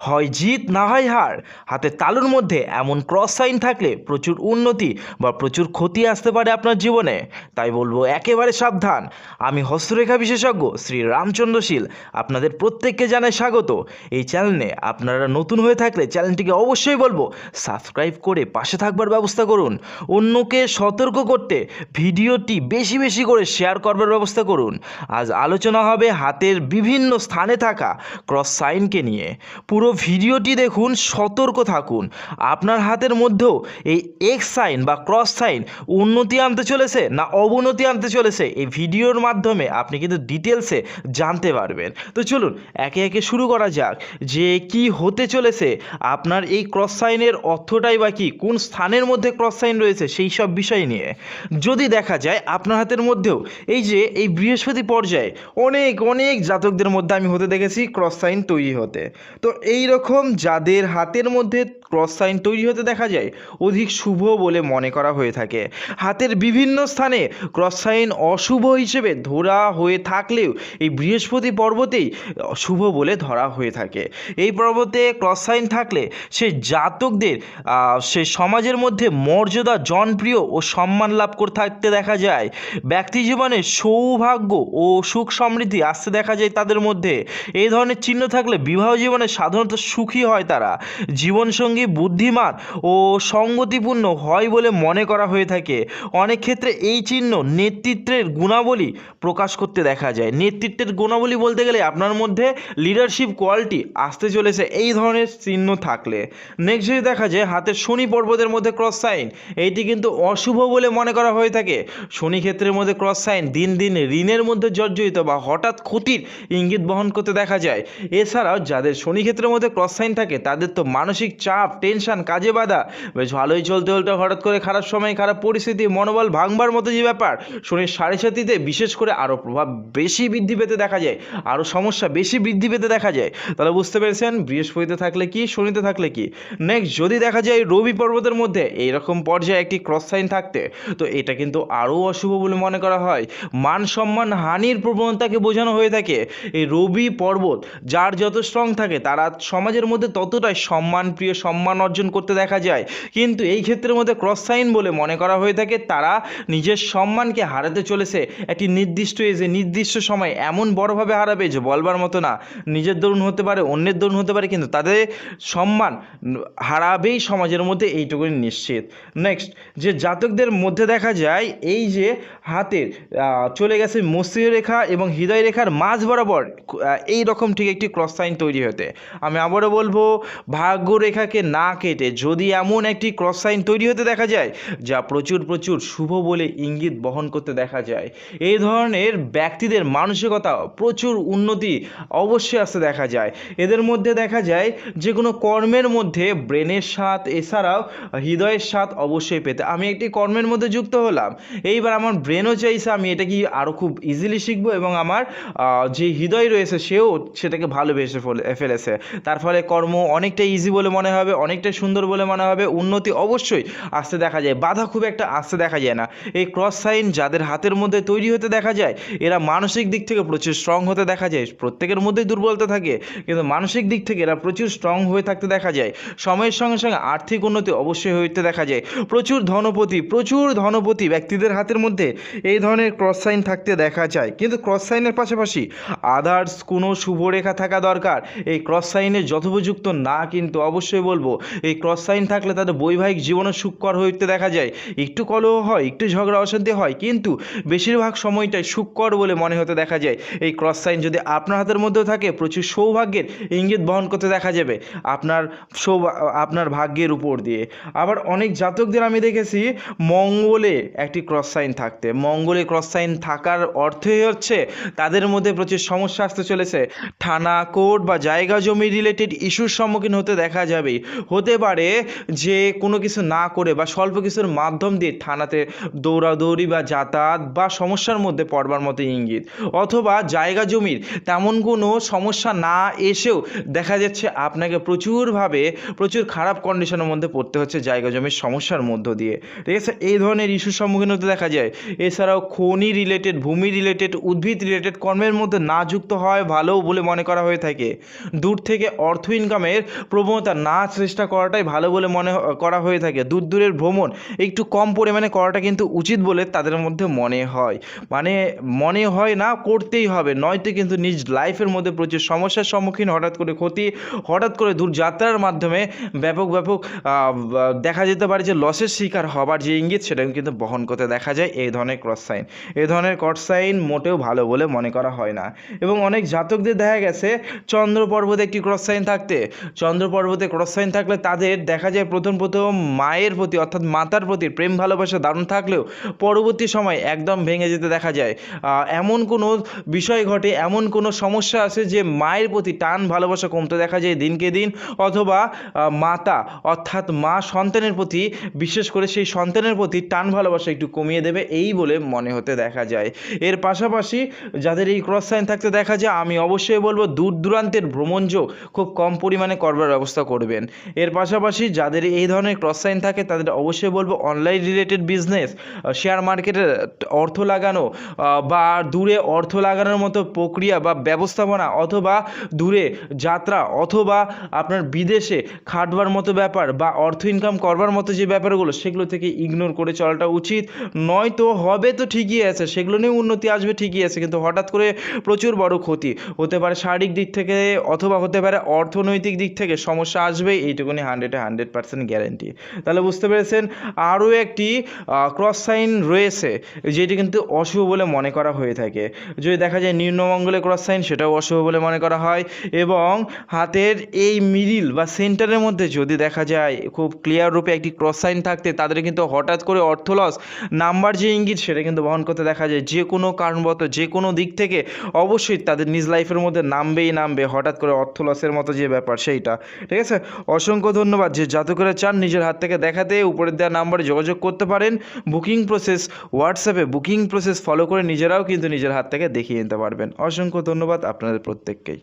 হয় জিত না হয় হার। হাতে তালুর মধ্যে এমন ক্রস সাইন থাকলে প্রচুর উন্নতি বা প্রচুর ক্ষতি আসতে পারে আপনার জীবনে। তাই বলব একেবারে সাবধান। আমি হস্তরেখা বিশেষজ্ঞ শ্রী রামচন্দ্রশীল আপনাদের প্রত্যেককে জানাই স্বাগত। এই চ্যানেলে আপনারা নতুন হয়ে থাকলে চ্যানেলটিকে অবশ্যই বলব সাবস্ক্রাইব করে পাশে থাকবার ব্যবস্থা করুন। অন্যকে সতর্ক করতে ভিডিওটি বেশি বেশি করে শেয়ার করবার ব্যবস্থা করুন। আজ আলোচনা হবে হাতের বিভিন্ন স্থানে থাকা ক্রস সাইনকে নিয়ে। পুরো ভিডিওটি দেখুন, সতর্ক থাকুন। আপনার হাতের মধ্যেও এই এক্স সাইন বা ক্রস সাইন উন্নতি আনতে চলেছে না অবনতি আনতে চলেছে, এই ভিডিওর মাধ্যমে আপনি কিন্তু ডিটেলসে জানতে পারবেন। তো চলুন, একে একে শুরু করা যাক যে কি হতে চলেছে, আপনার এই ক্রস সাইনের অর্থটাই বা কি, কোন স্থানের মধ্যে ক্রস সাইন রয়েছে সেই সব বিষয় নিয়ে। যদি দেখা যায়, আপনার হাতের মধ্যেও এই যে এই বৃহস্পতি পর্যায়ে অনেক অনেক জাতকদের মধ্যে আমি হতে দেখেছি ক্রস সাইন তৈরি হতে। তো এই রকম যাদের হাতের মধ্যে ক্রস সাইন তৈরি হতে দেখা যায়, অধিক শুভ বলে মনে করা হয়ে থাকে। হাতের বিভিন্ন স্থানে ক্রস সাইন অশুভ হিসেবে ধরা হয়ে থাকলেও এই বৃহস্পতি পর্বতেই শুভ বলে ধরা হয়ে থাকে। এই পর্বতে ক্রস সাইন থাকলে সে জাতকদের সে সমাজের মধ্যে মর্যাদা, জনপ্রিয় ও সম্মান লাভ করে থাকতে দেখা যায়। ব্যক্তি জীবনে সৌভাগ্য ও সুখ সমৃদ্ধি আসতে দেখা যায় তাদের মধ্যে। এই ধরনের চিহ্ন থাকলে বিবাহ জীবনে সাধারণত সুখী হয় তারা। জীবনসঙ্গী বুদ্ধিমান ও সঙ্গতিপূর্ণ হয় বলে মনে করা হয়ে থাকে। অনেক ক্ষেত্রে এই চিহ্ন নেতৃত্বের গুণাবলী প্রকাশ করতে দেখা যায়। নেতৃত্বের গুণাবলী বলতে গেলে আপনার মধ্যে লিডারশিপ কোয়ালিটি আসতে চলেছে। এই ধরনের চিহ্ন থাকলে। নেক্সট যদি দেখা যায় হাতের শনি পর্বতের মধ্যে ক্রস সাইন এইটি কিন্তু অশুভ বলে মনে করা হয়ে থাকে। শনি ক্ষেত্রের মধ্যে ক্রস সাইন দিন দিন ঋণের মধ্যে জর্জরিত বা হঠাৎ ক্ষতির ইঙ্গিত বহন করতে দেখা যায়। এছাড়াও যাদের শনি ক্ষেত্রের মধ্যে ক্রস সাইন থাকে, তাদের তো মানসিক চাপ টেনশন কাজে বাধা। বেশ ভালোই চলতে চলতে হঠাৎ করে খারাপ সময়, খারাপ পরিস্থিতি, মনোবল ভাঙবার মতো যে ব্যাপার শনির সাড়ে সাতিতে বিশেষ করে আরও প্রভাব বেশি বৃদ্ধি পেতে দেখা যায় আরও সমস্যা বেশি বৃদ্ধি পেতে দেখা যায়। তাহলে বুঝতে পেরেছেন, বৃহস্পতিতে থাকলে কি, শনিতে থাকলে কি? নেক্সট যদি দেখা যায় রবি পর্বতের মধ্যে, এইরকম পর্যায়ে একটি ক্রস সাইন থাকতে, তো এটা কিন্তু আরও অশুভ বলে মনে করা হয়। মান সম্মান, হানির প্রবণতাকে বোঝানো হয়ে থাকে। এই রবি পর্বত, যার যত স্ট্রং থাকে, তারা সমাজের মধ্যে ততটাই সম্মান প্রিয় সম্মান অর্জন করতে দেখা যায়। কিন্তু এই ক্ষেত্রের মধ্যে ক্রস সাইন বলে মনে করা হয়ে থাকে, তারা নিজের সম্মানকে হারাতে চলেছে। একটি নির্দিষ্ট এজে নির্দিষ্ট সময় এমন বড়ভাবে হারাবে যে বলবার মতো না। নিজের দরুন হতে পারে, অন্যের দরুন হতে পারে, কিন্তু তাদের সম্মান হারাবেই সমাজের মধ্যে এইটুকুনি নিশ্চিত। নেক্সট যে জাতকদের মধ্যে দেখা যায়, এই যে হাতের চলে গেছে মস্তিষ্ক রেখা এবং হৃদয় রেখার মাঝ বরাবর এই রকম ঠিক একটি ক্রস সাইন তৈরি হতে। আমি আবারও বলব, ভাগ্য রেখাকে না কেটে যদি এমন একটি ক্রস সাইন তৈরি হতে দেখা যায়, যা প্রচুর প্রচুর শুভ বলে ইঙ্গিত বহন করতে দেখা যায়। এই ধরনের ব্যক্তিদের মানসিকতা প্রচুর উন্নতি অবশ্যই আসতে দেখা যায়। এদের মধ্যে দেখা যায় যে কোনো কর্মের মধ্যে ব্রেনের স্বাদ, এছাড়াও হৃদয়ের স্বাদ অবশ্যই পেতে। আমি একটি কর্মের মধ্যে যুক্ত হলাম। এইবার আমার ব্রেনও চাইছে আমি এটা কি আরও খুব ইজিলি শিখব এবং আমার যে হৃদয় রয়েছে সেও সেটাকে ভালোবেসে ফেলে- ফেলেছে। তার ফলে কর্ম অনেকটা ইজি বলে মনে হবে অনেকটা সুন্দর বলে মনে হবে। উন্নতি অবশ্যই আসতে দেখা যায়। বাধা খুব একটা আসতে দেখা যায় না। এই ক্রস সাইন যাদের হাতের মধ্যে তৈরি হতে দেখা যায়, এরা মানসিক দিক থেকে প্রচুর স্ট্রং হতে দেখা যায়। প্রত্যেকের মধ্যেই দুর্বলতা থাকে, কিন্তু মানসিক দিক থেকে এরা প্রচুর স্ট্রং হয়ে থাকতে দেখা যায়। সময়ের সঙ্গে সঙ্গে আর্থিক উন্নতি অবশ্যই হইতে দেখা যায়। প্রচুর ধনপতি প্রচুর ধনপতি ব্যক্তিদের হাতের মধ্যে এই ধরনের ক্রস সাইন থাকতে দেখা যায়। কিন্তু ক্রস সাইনের পাশাপাশি আদার্স কোনো শুভরেখা থাকা দরকার। এই ক্রস সাইনের যথোপযুক্ত না কিন্তু অবশ্যই বলব এই ক্রস সাইন থাকলে তাদের বৈবাহিক জীবনে সুখকর হইতে দেখা যায়। একটু কলহ হয়, একটু ঝগড়া, অশান্তি হয়, কিন্তু বেশিরভাগ সময়টাই সুখকর বলে মনে হতে দেখা যায়। এই ক্রস সাইন যদি আপনার হাতের মধ্যেও থাকে, প্রচুর সৌভাগ্যের ইঙ্গিত বহন করতে দেখা যাবে আপনার সৌভা, আপনার ভাগ্যের উপর দিয়ে। আবার অনেক জাতকদের আমি দেখেছি মঙ্গলে একটি ক্রস সাইন থাকতে। মঙ্গলে ক্রস সাইন থাকার অর্থই হচ্ছে তাদের মধ্যে প্রচুর সমস্যা আসতে চলেছে। থানা, কোর্ট বা জায়গা জমি রিলেটেড ইস্যুর সম্মুখীন হতে দেখা যাবে হতে পারে যে কোনো কিছু না করে বা স্বল্প কিছুর মাধ্যম দিয়ে থানাতে দৌড়াদৌড়ি বা যাতায়াত বা সমস্যার মধ্যে পড়বার মতো ইঙ্গিত। অথবা জায়গা জমির তেমন কোনো সমস্যা না এসেও দেখা যাচ্ছে আপনাকে প্রচুরভাবে প্রচুর খারাপ কন্ডিশনের মধ্যে পড়তে হচ্ছে জায়গা জমির সমস্যার মধ্য দিয়ে। ঠিক আছে? এই ধরনের ইস্যুর সম্মুখীন হতে দেখা যায়। এছাড়াও খনি রিলেটেড ভূমি রিলেটেড উদ্ভিদ রিলেটেড কর্মের মধ্যে না যুক্ত হয় ভালো বলে মনে করা হয়ে থাকে। দূর থেকে অর্থ ইনকামের প্রবণতা না চেষ্টা করাটাই ভালো বলে মনে করা হয়ে থাকে। দূর দূরের ভ্রমণ একটু কম পরিমাণে করাটা কিন্তু উচিত বলে তাদের মধ্যে মনে হয়। মানে মনে হয় না, করতেই হবে। নয়তো কিন্তু নিজ লাইফের মধ্যে প্রচুর সমস্যার সম্মুখীন হঠাৎ করে ক্ষতি, হঠাৎ করে দূরযাত্রার মাধ্যমে ব্যাপক ব্যাপক দেখা যেতে পারে যে লসের শিকার হবার যে ইঙ্গিত সেটা কিন্তু বহন করতে দেখা যায় এই ধরনের ক্রস সাইন এই ধরনের ক্রস সাইন মোটেও ভালো বলে মনে করা হয় না। এবং অনেক জাতকদের দেখা গেছে চন্দ্র পর্বতে একটি ক্রস সাইন থাকতে। চন্দ্র পর্বতে ক্রস সাইন থাকলে তাদের দেখা যায় প্রথম প্রথম মায়ের প্রতি অর্থাৎ মাতার প্রতি প্রেম ভালোবাসা দারুণ থাকলেও পরবর্তী সময় একদম ভেঙে যেতে দেখা যায়। এমন কোনো বিষয় ঘটে, এমন কোনো সমস্যা আছে যে মায়ের প্রতি টান ভালোবাসা কমতে দেখা যায় দিনকে দিন? অথবা মাতা অর্থাৎ মা সন্তানের প্রতি, বিশেষ করে সেই সন্তানের প্রতি টান ভালোবাসা একটু কমিয়ে দেবে, এই বলে মনে হতে দেখা যায়। এর পাশাপাশি যাদের এই ক্রস সাইন থাকতে দেখা যায়, আমি অবশ্যই বলব দূর দূরান্তের ভ্রমণযোগ খুব কম পরিমাণে করবার ব্যবস্থা করবেন। এর পাশাপাশি যাদের এই ধরনের ক্রস সাইন থাকে, তাদের অবশ্যই বলব অনলাইন রিলেটেড বিজনেস শেয়ার মার্কেটে অর্থ লাগানো বা দূরে অর্থ লাগানোর মতো প্রক্রিয়া বা ব্যবস্থাপনা অথবা দূরে যাত্রা অথবা আপনার বিদেশে খাটবার মতো ব্যাপার বা অর্থ ইনকাম করবার মতো যে ব্যাপারগুলো, সেগুলো থেকে ইগনোর করে চলাটা উচিত। নয়তো হবে তো ঠিকই আছে, সেগুলো নিয়ে উন্নতি আসবে ঠিকই আছে, কিন্তু হঠাৎ করে প্রচুর বড় ক্ষতি। হতে পারে শারীরিক দিক থেকে অথবা হতে পারে অর্থনৈতিক দিক থেকে সমস্যা আসবে এইটুকুনি হান্ড্রেডে হান্ড্রেড পার্সেন্ট গ্যারেন্টি তাহলে বুঝতে পেরেছেন? আরও একটি ক্রস সাইন রয়েছে, যেটি কিন্তু অশুভ বলে মনে করা হয়ে থাকে। যদি দেখা যায় নিম্নমঙ্গলে ক্রস সাইন সেটাও অশুভ বলে মনে করা হয়। এবং হাতের এই মিডিল বা সেন্টারের মধ্যে যদি দেখা যায় খুব ক্লিয়ার রূপে একটি ক্রস সাইন থাকতে, তাদের কিন্তু হঠাৎ করে অর্থ লস নাম্বার যে ইঙ্গিত, সেটা কিন্তু বহন করতে দেখা যায়। যে কোনো কারণবত যে কোনো দিক থেকে অবশ্যই তাদের নিজ লাইফের মধ্যে নামবেই নামবে, হঠাৎ করে অর্থ লসের মতো যে ব্যাপার, সেইটা। ঠিক আছে? অসংখ্য ধন্যবাদ যে জাতকেরা চান নিজের হাত থেকে দেখাতে, উপরের দেওয়া নাম্বারে যোগাযোগ করতে পারেন। বুকিং প্রসেস হোয়াটসঅ্যাপে বুকিং প্রসেস ফলো করে নিজেরাও কিন্তু নিজের হাত থেকে দেখিয়ে নিতে পারবেন। অসংখ্য ধন্যবাদ আপনাদের প্রত্যেককেই।